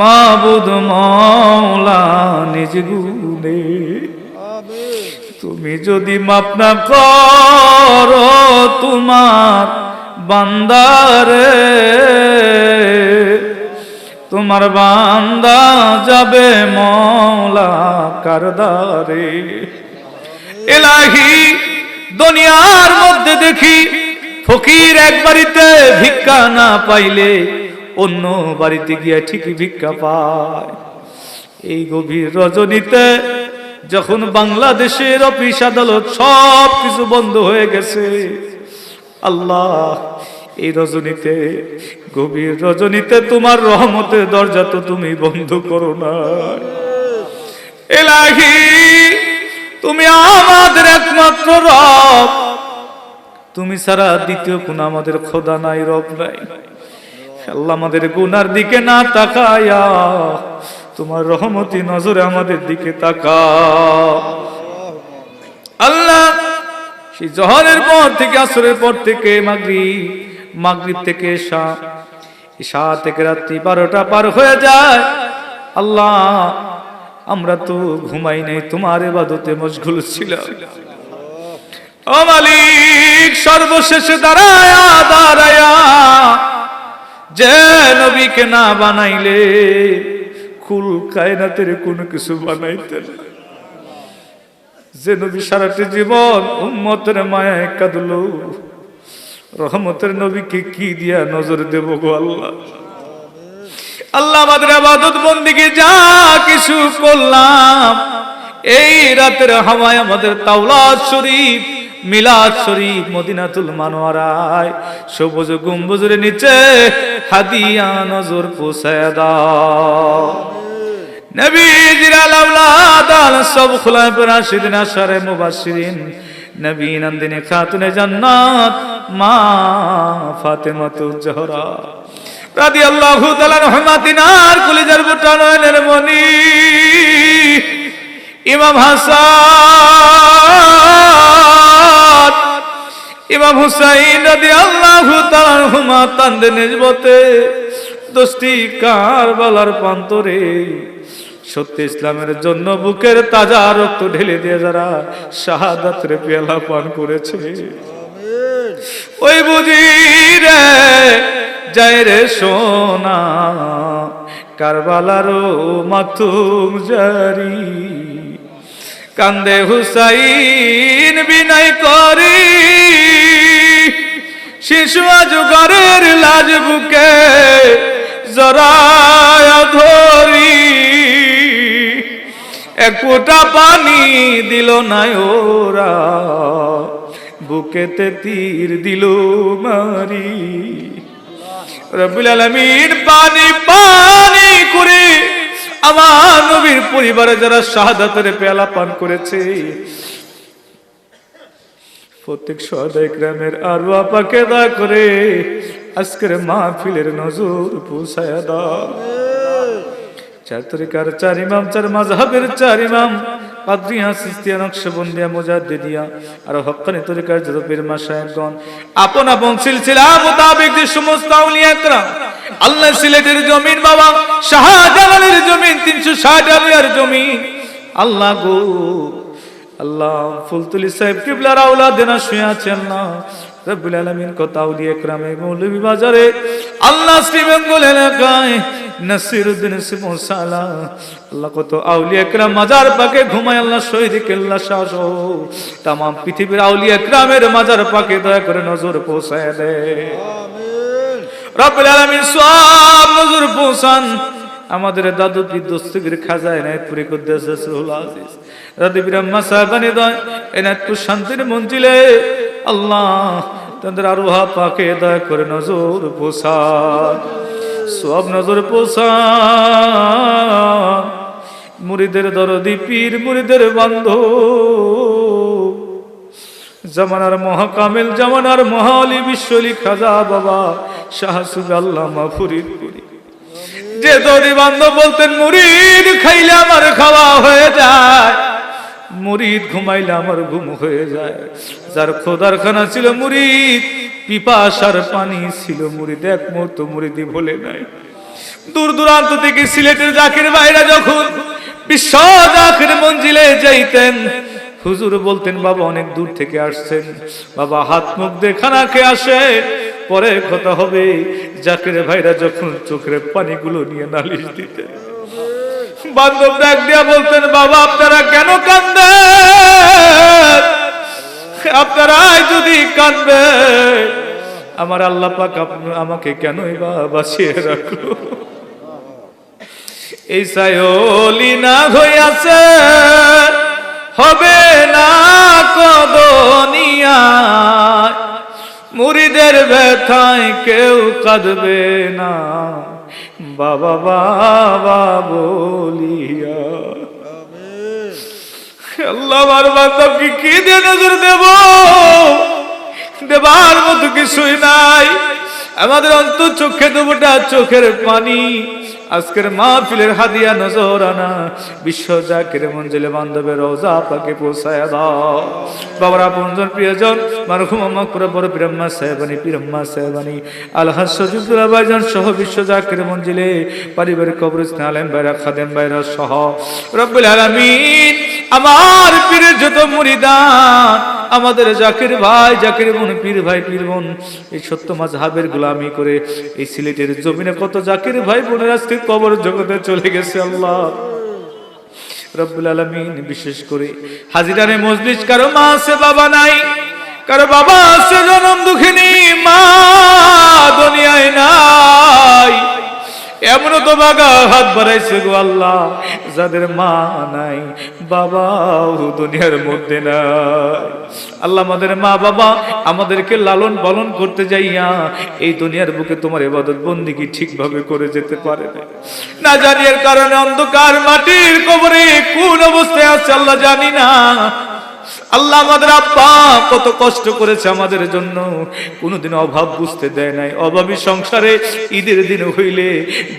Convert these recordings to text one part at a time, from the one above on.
মাবুদ মৌলা নিজ গুণে। তুমি যদি মাপ না করো তোমার বান্দারে, তোমার বান্দা যাবে মৌলা কারদারে। এলাহি দুনিয়ার মধ্যে দেখি ফকির এক বাড়িতে ভিক্ষা না পাইলে অন্য বাড়িতে গিয়ে ঠিকই ভিক্ষা পায়। এই গভীর রজনীতে যখন বাংলাদেশের অফিস আদালত সব কিছু বন্ধ হয়ে গেছে, আল্লাহ, এই রজনীতে, গভীর রজনীতে তোমার রহমতের দরজা তো তুমি বন্ধ করো না এলাহি, তুমি আমাদের একমাত্র রব। তুমি ছাড়া দ্বিতীয় কোন আমাদের খোদা নাই, রব নাই। আল্লাহ আমাদের গুনার দিকে না তাকায়া, তোমার রহমতি নজরে আমাদের দিকে তাকা আল্লাহ, সেই জহরের পর থেকে, আসরের পর থেকে মাগরি মাগরিব থেকে এশা ঈশা থেকে রাত্রি বারোটা পার হয়ে যায়। আল্লাহ, আমরা তো ঘুমাই নাই, তোমার এবাদতে মশগুল ছিল ও মালিক, সর্বশেষে দাঁড়ায়া দাঁড়ায়া যে নবীকে না বানাইলে কুল কায়নাতের কোনো কিছু বানাইতে না। যে নবী সারাটি জীবন উম্মতের মায়ায় কাঁদলো, রহমতের নবীকে কি দিয়া নজর দেব গো আল্লাহ? আল্লাহ আবাদত বন্দিকে যা কিছু করলাম, এই রাতের হাওয়ায় আমাদের তাওলা শরীফ মিলাদ শরীফ মদিনাতুল মানোয়ারায়, সবুজ গম্বুজের নিচে হাদিয়া নজর পোষায় দাও। নবীজির আলাউলাদ আল সব খুলাফ রাশিদিন, আশারে মুবাশশিরিন, নবী নন্দিনী খাতুনে জান্নাত, মা ফাতেমাতুল জহরা। রাদিয়াল্লাহু তাআলা রহমাতিনার কলিজার নয়নের মনি, ইমাম হাসান। ইমাম হুসাইন রাদিয়াল্লাহু তাআলা রহমা তান্দে নিজবতে দোস্তি কারবালার প্রান্তরে সত্য ইসলামের জন্য বুকের তাজা রক্ত ঢেলে দিয়ে যারা শাহাদাতের পেয়ালা পান করেছে। ওই বুঝি রে যায় রে সোনা, কারবালারও মাথুম জারি। কান্দে হুসাইন বিনয় করি। শিশু আজগরের লাজ বুকে জরায় ধরি। এক ফোঁটা পানি দিল না ওরা, বুকেতে তীর দিল মারি। রবিল আলমিন পানি পানি করে আমার নবীর পরিবারে যারা শাহাদাতের পেয়ালা পান করেছে প্রত্যেক সদাই গ্রামের আর আপাকে দা করে আজকের মাহফিলের নজর পুষায় দাও চার তরিকার চার ইমাম, চার মাঝহাবের চার ইমাম কাদরিয়া সিস্তিয়া মোজাদ মুজাদ্দিদিয়া, আর হক্কানি তরিকার যত পীর মাশায়েখগণ। আপন আপন সিলসিলা মোতাবেক যে সমস্ত আউলিয়া একরাম আল্লাহ সিলেটের জমিন বাবা, শাহজালালের জমিন 360 আলিয়ার জমিন। আল্লাহ গো আল্লাহ ফুলতুলি সাহেব কিবলার আউলা দেনা শুয়ে আছেন না। রব্বুল আলামিন কত দিয়ে ক্রামে মৌলভী বাজারে আল্লাহ শ্রীবেঙ্গল এলাকায় নাসিরুদ্দিন সিমসালা আল্লাহ কত আউলি একরাম মাজার পাকে ঘুমায় আল্লাহ শহীদ কেল্লা শাস তাম পৃথিবীর আউলি একরামের মাজার পাকে দয়া করে নজর পৌঁছায় দে। রব্বুল আলামিন সব নজর পৌঁছান। আমাদের দাদু দোস্তগির খাজায় নাই পুরী কুদ্দেশ রসুল দয় শান্তির আল্লাহ দয়া করে নজর পোষান সব নজর মুরিদের দরদি পীর, মুড়িদের বান্ধব। জামানার মহাকামেল, জামানার মহালি বিশ্বলি খাজা বাবা শাহসুব আল্লামা ফরিদপুরি। যে দরি বান্ধব বলতেন মুরিদ খাইলে আমার খাওয়া হয়ে যায়। মুরিদ ঘুমাইলে আমার ঘুম হয়ে যায়। যার খোদার খানা ছিল মুরিদ, পিপাসার পানি ছিল মুরিদ। এক মুহূর্ত মুরিদি ভোলে নাই। দূর দূরান্ত থেকে সিলেটের জাকির ভাইরা যখন বিশ্ব জাকির মঞ্জিলে যাইতেন, হুজুর বলতেন, বাবা, অনেক দূর থেকে আসছেন। বাবা, হাত মুখ দিয়ে খানা খেয়ে আসে। পরে কথা হবে। জাকির ভাইরা যখন চোখের পানিগুলো নিয়ে নালিশ দিতেন। বান্ধব ডাক দিয়া বলতেন, বাবা, আপনারা কেন কান্দেন? আপনারা যদি কান্দবে আমার আল্লাহ পাক আমাকে কেনই বা বাঁচিয়ে রাখল এই সায়লি না হইয়াছে, হবে না কদনিয়া মুড়িদের ব্যথায় কেউ কাঁদবে না। বাবা বাবা বলিয়া। আল্লাহ আমার বান্ধবকে কি দিয়ে নজর দেব? দেবার মতো কিছুই নাই। আমাদের অন্তর চোখে দেবটা চোখের পানি। আজকের মাহফিলের হাদিয়া নজর আনা। বিশ্ব জাকির মঞ্জিলে বান্ধবের রোজা পাকে পৌঁছায় দাও। বাবার, আপনজন, প্রিয়জন, মারহুম আমা করে বড় পিরাম্মা সাহেবানি পিরাম্মা সাহেবানি, আলহাজ সজিবুল্লাহ সহ বিশ্ব জাকির মঞ্জিলে পারিবারিক কবরস্থান, আলেম ভাইরা, খাদেম ভাইরা সহ। রব্বুল আলামিন, আমার পীরের যত মুরিদান আমাদের জাকির ভাই, জাকির বোন, পীর ভাই, পীর বোন, এই সত্য মাঝহাবের গোলামি করে এই সিলেটের জমিনে কত জাকির ভাই বোনের আজকে কবর জগতে চলে গেছে আল্লাহ। রব্বুল আলমিন বিশেষ করে হাজিরানে মজলিস, কারও মা আছে, বাবা নাই, কারও বাবা আছে, জনম দুঃখিনী, মা দুনিয়ায় নাই। এমন তো বাগা হাত বাড়াইছে গো আল্লাহ, যাদের মা নাই, বাবাও দুনিয়ার মধ্যে নাই। আল্লাহ আমাদের মা, বাবা, আমাদেরকে লালন পালন করতে যাইয়া এই দুনিয়ার বুকে তোমার এবাদত বন্দিকে ঠিকভাবে করে যেতে পারে না জানি এর কারণে অন্ধকার মাটির কবরে কোন অবস্থায় আছে, আল্লাহ জানি না। আল্লাহ আমাদের আব্বা কত কষ্ট করেছে আমাদের জন্য। কোনোদিন অভাব বুঝতে দেয় নাই। অভাবী সংসারে ঈদের দিন হইলে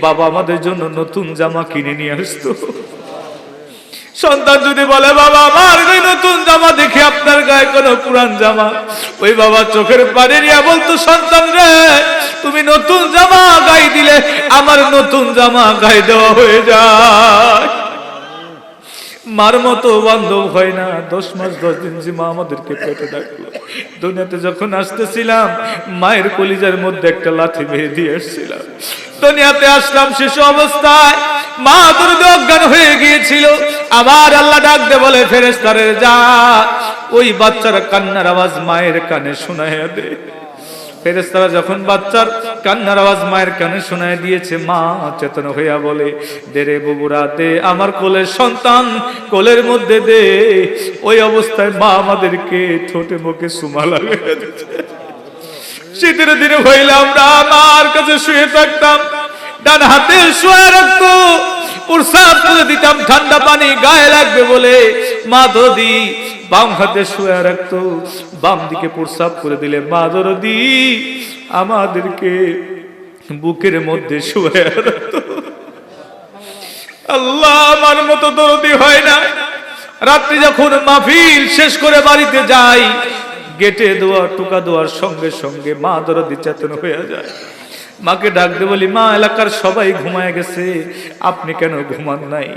বাবা আমাদের জন্য নতুন জামা কিনে নিয়ে আসতো। সন্তান যদি বলে, বাবা, আমার নতুন জামা দেখে আপনার গায়ে কোনো পুরান জামা? ওই বাবা চোখের পানি নিয়ে বলতো, সন্তান রে, তুমি নতুন জামা গায়ে দিলে আমার নতুন জামা গায়ে দেওয়া হয়ে যায়। মার মতো বান্ধব হয় না। দশ মাস, দশ দিন যে মা আমাদেরকে পেটে ডাকলো। দুনিয়াতে যখন আসতেছিলাম, মায়ের কলিজার মধ্যে একটা লাঠি বেয়ে দিয়ে এসেছিলাম দুনিয়াতে আসলাম শিশু অবস্থায়। মা দুর্গ অজ্ঞান হয়ে গিয়েছিল। আবার আল্লাহ ডাক দে বলে ফেরেস্তারের যা। ওই বাচ্চার কান্নার আওয়াজ মায়ের কানে শোনায় দে। ফেরেস্তারা যখন বাচ্চার কান্নার আওয়াজ মায়ের কানে শোনায় দিয়েছে, মা চেতন হইয়া বলে, দে রে বুবুরা, দে আমার কোলের সন্তান, কোলের মধ্যে দে। ওই অবস্থায় মা আমাদেরকে ঠোঁটে মুখে সুমা লাগিয়ে শীতের দিনে হইলে আমরা আমার কাছে শুয়ে থাকতাম, ডান হাতে শুয়ে রাখতো। প্রসাদ করে দিতাম, ঠান্ডা পানি গায়ে লাগবে বলে। মা দদি বাম হাতে শুয়ে রাখতো, বাম দিকে প্রসাব করে দিলে, মা দরদি, আমাদেরকে বুকের মধ্যে শুয়ে রাখতো। আল্লাহ আমার মতো দরদি হয় না। রাত্রি যখন মাহফিল শেষ করে বাড়িতে যাই, গেটে দোয়া টুকা দোয়ার সঙ্গে সঙ্গে মা দরদি চেতন হয়ে যায়। মাকে ডাকতে বলি, মা, এলাকার সবাই ঘুমায় গেছে। আপনি কেন ঘুমান নাই?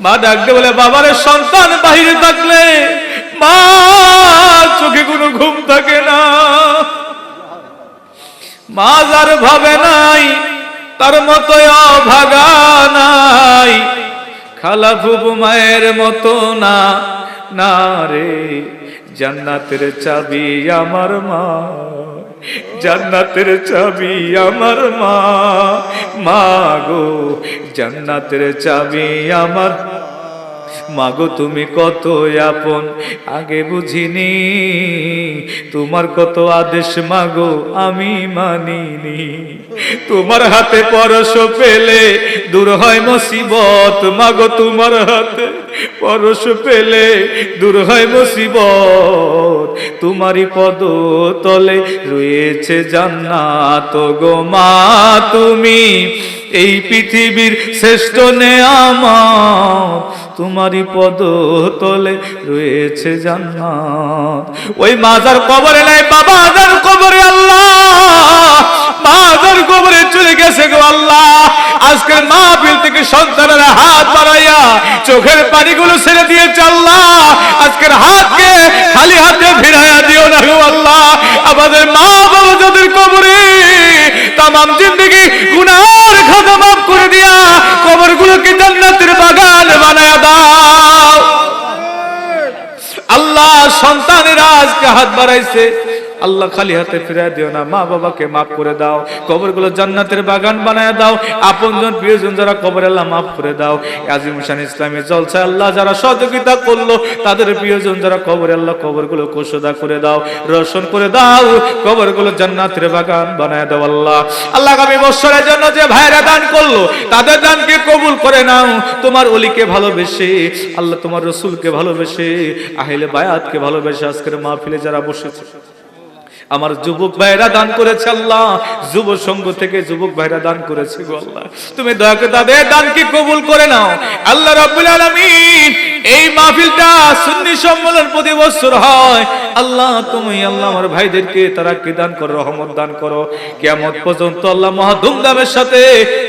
মা ডাকতে বলে বাবারের সন্তান বাহিরে থাকলে মা, চোখে কোনো ঘুম থাকে না। মা যার ভাবে নাই, তার মতো অভাগা নাই। খালা ফুবু মায়ের মতো না না রে, জান্নাতের চাবি আমার মা। জান্নাতের চাবি আমার মা মা গো জান্নাতের চাবি আমার মাগো, তুমি কত আপন? আগে বুঝিনি, তোমার কত আদেশ মাগো, আমি মানিনি। তোমার হাতে পরশ পেলে দূর হয় মুসিবত, মাগো, তোমার হাতে পরশ পেলে দূর হয় মুসিবত। তোমারই পদ তলে রয়েছে জান্নাত গো মা, তুমি এই পৃথিবীর শ্রেষ্ঠ নেয়ামত। তোমারই পদ তলে রয়েছে জান্নাত। ওই মাজার কবরে নাই, বাবা আজার কবরে আল্লাহ। মাজার কবরে চলে গেছে গো আল্লাহ। আজকের মাহফিল থেকে সন্তানেরা হাত বাড়াইয়া চোখের পানিগুলো ছেড়ে দিয়ে আল্লাহ। আজকের হাতকে খালি হাতে ফিরাইয়া দিও না গো আল্লাহ। আমাদের মা বাবা যাদের কবরে তামাম জিন্দগি গুনার খাতা মাফ করে দিয়া কবরগুলোকে জান্নাতের বাগান বানায় দাও। আল্লাহ সন্তানের আজকে হাত বাড়াইছে। আল্লাহ খালি হাতে ফিরে দিও না, মা বাবাকে মাফ করে দাও, কবরগুলো জান্নাতের বাগান বানায় দাও, আপনজন প্রিয়জন যারা কবর আল্লাহ মাফ করে দাও। আজিম শান ইসলামী জলসা আল্লাহ যারা সহযোগিতা করল, তাদের প্রিয়জন যারা কবর আল্লাহ কবরগুলো কোষদা করে দাও, রোশন করে দাও, কবরগুলো জান্নাতের বাগান বানায় দাও আল্লাহ। আল্লাহ আগামী বছরের জন্য যে ভাইরা দান করল, তাদের দানকে কবুল করে নাও, তোমার অলিকে ভালোবেসে, আল্লাহ তোমার রসুলকে ভালোবেসে, আহিলে বায়াতকে ভালোবেসে আজকের মাহফিলে যারা বসেছে। আমার যুবক ভাইরা দান করেছে আল্লাহ। যুব সংঘ থেকে যুবক ভাইরা দান করেছে গো আল্লাহ। তুমি দয়া করে তাদের দানকে কবুল করে নাও? আল্লাহ রাব্বুল আলামিন এই মাহফিলটা সুন্নি সম্মেলন প্রতি বছর হয়। আল্লাহ, তুমি আল্লাহ আমার ভাইদেরকে তারা কি দান করো? রহমত দান করো। কিয়ামত পর্যন্ত আল্লাহ মহা ধুমধামের সাথে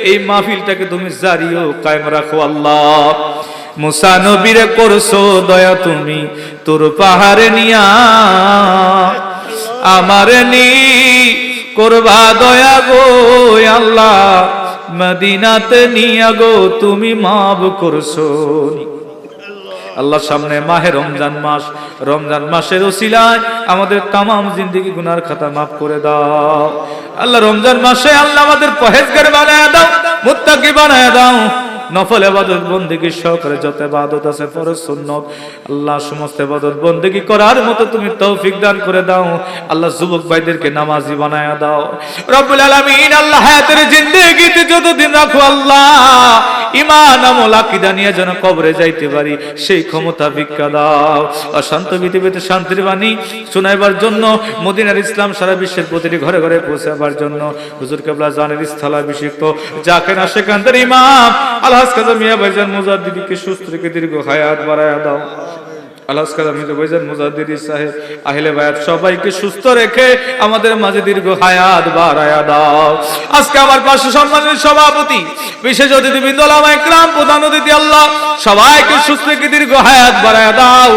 এই মাহফিলটাকে তুমি জারিও, কায়েম রাখো আল্লাহ। মুসা নবীরে করছ দয়া তুমি, তোর পাহাড়ে নিয়া। আমার নি করবা দয়া গো আল্লাহ। মদিনাতে নিয়া গো, তুমি মাফ করছ। আল্লাহ সামনে মাহে রমজান মাস, রমজান মাসের ওসিলায় আমাদের তামাম জিন্দগি গুনার খাতা মাফ করে দাও। আল্লাহ রমজান মাসে আল্লাহ আমাদের পহেজগার বানায় দাও, মুত্তাকি বানায় দাও। নফল এবাদত বন্দিগি সহকারে যত এবাদত আছে ফরজ সুন্নত। আল্লাহ সমস্ত এবাদত বন্দিগি করার মতো তুমি তৌফিক দান করে দাও। আল্লাহ যুবক ভাইদেরকে নামাজি বানায়া দাও। রব্বুল আলামিন আল্লাহ হায়াতের জিন্দেগিতে যতদিন রাখো আল্লাহ ইমান আমল, আকীদা নিয়ে যেন কবরে যাইতে পারি, সেই ক্ষমতা ভিক্ষা দাও। অশান্ত পৃথিবীতে শান্তির বাণী শোনাইবার জন্য, মদিনার ইসলাম সারা বিশ্বের প্রতিটি ঘরে ঘরে পৌঁছাবার জন্য হুজুর কেবলা জানের স্থলাভিষিক্ত, যাকে না সেখানকার ইমাম আলহাজ কাজা মিয়া ভাইজান মুজাদ্দিদিকে সুস্থ আল্লাহ সুস্থ রেখে দীর্ঘ হায়াত বাড়ায়া দাও। সভাপতি, বিশেষ অতিথি আল্লাহ, সবাইকে সুস্থ রেখে দীর্ঘ হায়াত বাড়ায়া দাও।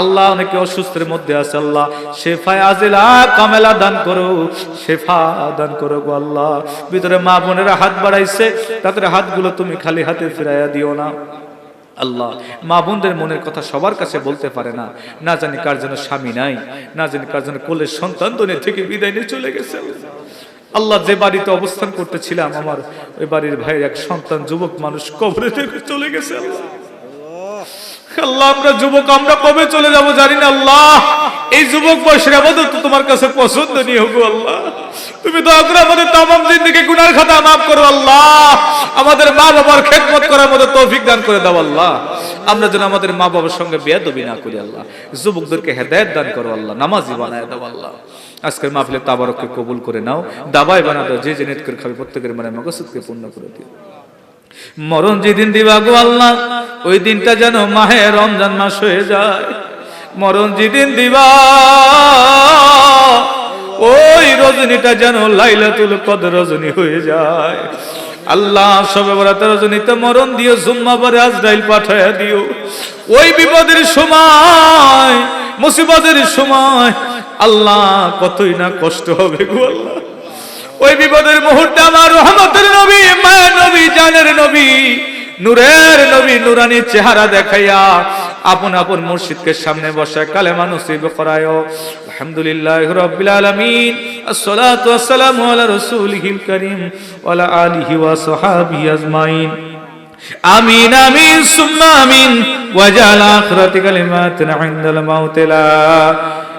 আল্লাহ অনেকে অসুস্থের মধ্যে আছে, আল্লাহ। শেফায় আজিলা কামেলা দান করো, শেফা দান করো গো আল্লাহ। ভিতরে মা বোনেরা হাত বাড়াইছে, তাদের হাতগুলো তুমি খালি হাতে ফিরাইয়া দিও না। আল্লাহ, মা বোনদের মনের কথা সবার কাছে বলতে পারে না। না জানি কার যেন স্বামী নাই, না জানি কার জন্য কোলের সন্তান দুনিয়া থেকে বিদায় নিয়ে চলে গেছে। আল্লাহ, যে বাড়িতে অবস্থান করতেছিলাম আমার, ওই বাড়ির ভাইয়ের এক সন্তান, যুবক মানুষ কবরে থেকে চলে গেছে, আল্লাহ। আল্লাহ, আমরা যুবক, আমরা কবে চলে যাব জানি না, আল্লাহ। এই যুবক বয়সের আবাদত তো তোমার কাছে পছন্দ নিয়ে আল্লাহ। তুমি আমাদের জিন্দগি গুনার খাতা মাফ করো, আল্লাহ। আমাদের মা বাবার খেদমত করার মতো তৌফিক দান করে দাও, আল্লাহ। আমরা যেন আমাদের মা বাবার সঙ্গে না করি, আল্লাহ। যুবকদেরকে হেদায়েত দান করো, আল্লাহ। নামাজি বানায় দাও, আল্লাহ। আজকের মাহফিলে তাবারককে কবুল করে নাও দাবাই বানা দাও, যে যে করে খাবে প্রত্যেকের মানে মকসুদকে পূর্ণ করে দিও। মরণ যেদিন দিবা গো আল্লাহ, ওই দিনটা যেন মাহে রমজান মাস হয়ে যায়। মরণ যেদিন দিবা, ওই রজনীটা যেন লাইলাতুল কদর রজনী হয়ে যায়। আল্লাহ সবে বরাতে রজনীতে মরণ দিও, জুম্মা পরে আজরাইল পাঠায়া দিও। ওই বিপদের সময়, মুসিবতের সময়, আল্লাহ কতই না কষ্ট হবে গো আল্লাহ। ওই বিপদের মুহূর্তে আমার রহমতের নবী মায়া নবী, জানের নবী, নূরের নবী, নুরানি চেহারা দেখাইয়া আপন আপন মুর্শিদকে সামনে বসে কালে নসিব করায় আলহামদুলিল্লাহ রাব্বিল আলামিন, আসসালাতু ওয়াসসালামু আলা রাসূলিহিল কারীম ওয়ালা আলিহি ওয়া সাহাবিহি আজমাইন। আমিন আমিন, সুম্মা আমিন। ওয়াজাল আখিরাতি কালিমাতিনা ইনদাল মাউতিলা